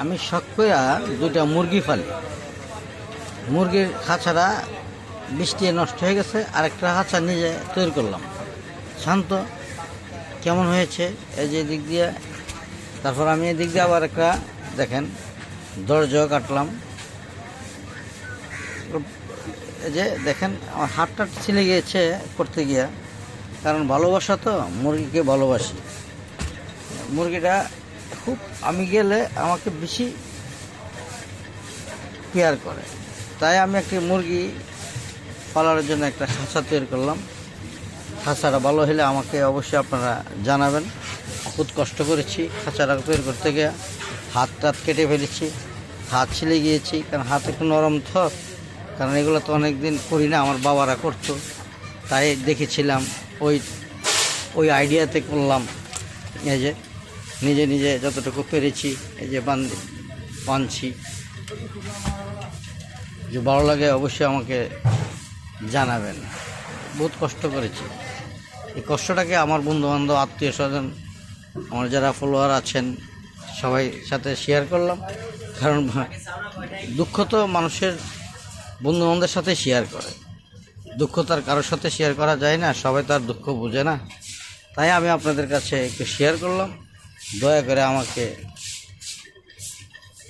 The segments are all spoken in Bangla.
আমি শখ দুইটা মুরগি ফালি। মুরগির খাঁচাটা বৃষ্টি নষ্ট হয়ে গেছে, আরেকটা খাঁচা নিজে তৈরি করলাম। শান্ত, কেমন হয়েছে? এই যে দিক দিয়ে, তারপর আমি এদিক দিয়ে আবার একটা, দেখেন দরজা কাটলাম। এই যে দেখেন, আমার হাতটা ছিলে গিয়েছে করতে গিয়া। কারণ ভালোবাসা তো, মুরগিকে ভালোবাসি। মুরগিটা খুব আমি গেলে আমাকে বেশি কেয়ার করে। তাই আমি একটি মুরগি পালার জন্য একটা খাঁচা তৈরি করলাম। খাঁচাটা ভালো হলে আমাকে অবশ্যই আপনারা জানাবেন। খুব কষ্ট করেছি খাঁচাটা তৈরি করতে গিয়ে। হাত টাত কেটে ফেলেছি, হাত ছিলে গিয়েছি, কারণ হাত একটু নরম তো। কারণ এগুলো তো অনেক দিন করি না, আমার বাবারা করতো। তাই দেখেছিলাম, ওই ওই আইডিয়াতে করলাম। এই যে নিজে নিজে যতটুকু পেরেছি, এই যে বান বানছি। যে ভালো লাগে অবশ্যই আমাকে জানাবেন। বহুত কষ্ট করেছি। এই কষ্টটাকে আমার বন্ধু বান্ধব আত্মীয় স্বজন আমার যারা ফলোয়ার আছেন, সবাই সাথে শেয়ার করলাম। কারণ দুঃখ তো মানুষের বন্ধু বান্ধবের সাথে শেয়ার করে। দুঃখ তার কারোর সাথে শেয়ার করা যায় না, সবাই তার দুঃখ বোঝে না। তাই আমি আপনাদের কাছে একটু শেয়ার করলাম। দয়া করে আমাকে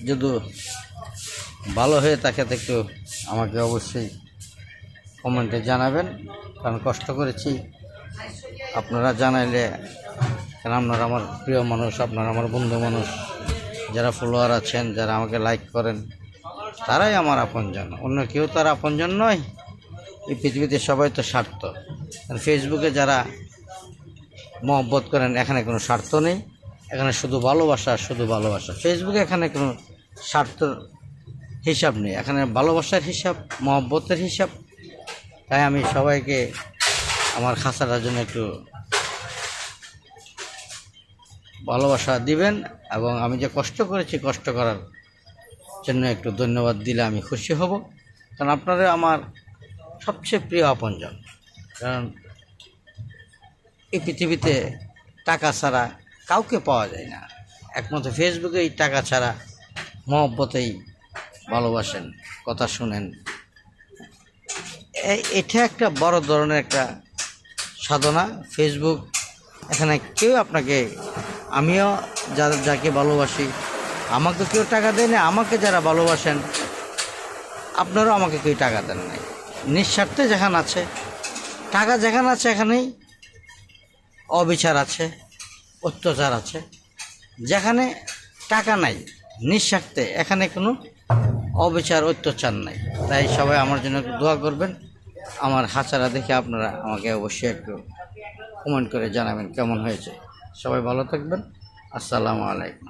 যদি ভালো হয়ে থাকে তো একটু আমাকে অবশ্যই কমেন্টে জানাবেন। কারণ কষ্ট করেছি। আপনারা জানাইলে কারণ আপনারা আমার প্রিয় মানুষ, আপনারা আমার বন্ধু মানুষ, যারা ফলোয়ার আছেন, যারা আমাকে লাইক করেন, তারাই আমার আপনজন। অন্য কেউ তার আপনজন নয়। এই পৃথিবীতে সবাই তো স্বার্থ। ফেসবুকে যারা মহব্বত করেন, এখানে কোনো স্বার্থ নেই। এখানে শুধু ভালোবাসা শুধু ভালোবাসা। ফেসবুকে এখানে কোনো স্বার্থ হিসাব নেই। এখানে ভালোবাসার হিসাব, মহব্বতের হিসাব। তাই আমি সবাইকে আমার খাঁচাটার জন্য একটু ভালোবাসা দিবেন এবং আমি যে কষ্ট করেছি, কষ্ট করার জন্য একটু ধন্যবাদ দিলে আমি খুশি হব। কারণ আপনারা আমার সবচেয়ে প্রিয় আপনজন। কারণ এই পৃথিবীতে টাকা ছাড়া কাউকে পাওয়া যায় না। একমাত্র ফেসবুকেই টাকা ছাড়া মহব্বতেই ভালোবাসেন, কথা শুনেন। এটা একটা বড় ধরনের একটা সাধনা। ফেসবুক এখানে কেউ আপনাকে, আমিও যা, যাকে ভালোবাসি, আমাকে কেউ টাকা দেয় না, আমাকে যারা ভালোবাসেন, আপনারাও আমাকে কেউ টাকা দেন নাই নিঃস্বার্থে যেখানে আছে, টাকা যেখানে আছে, এখানেই অবিচার আছে। অত্যাচার আছে, যেখানে টাকা নাই, নিঃস্বার্থে এখানে কোনো অবিচার, অত্যাচার নাই। তাই সবাই আমার জন্য একটু দোয়া করবেন। আমার হাঁচারা দেখে আপনারা আমাকে অবশ্যই একটু কমেন্ট করে জানাবেন কেমন হয়েছে। সবাই ভালো থাকবেন। আসসালামু আলাইকুম।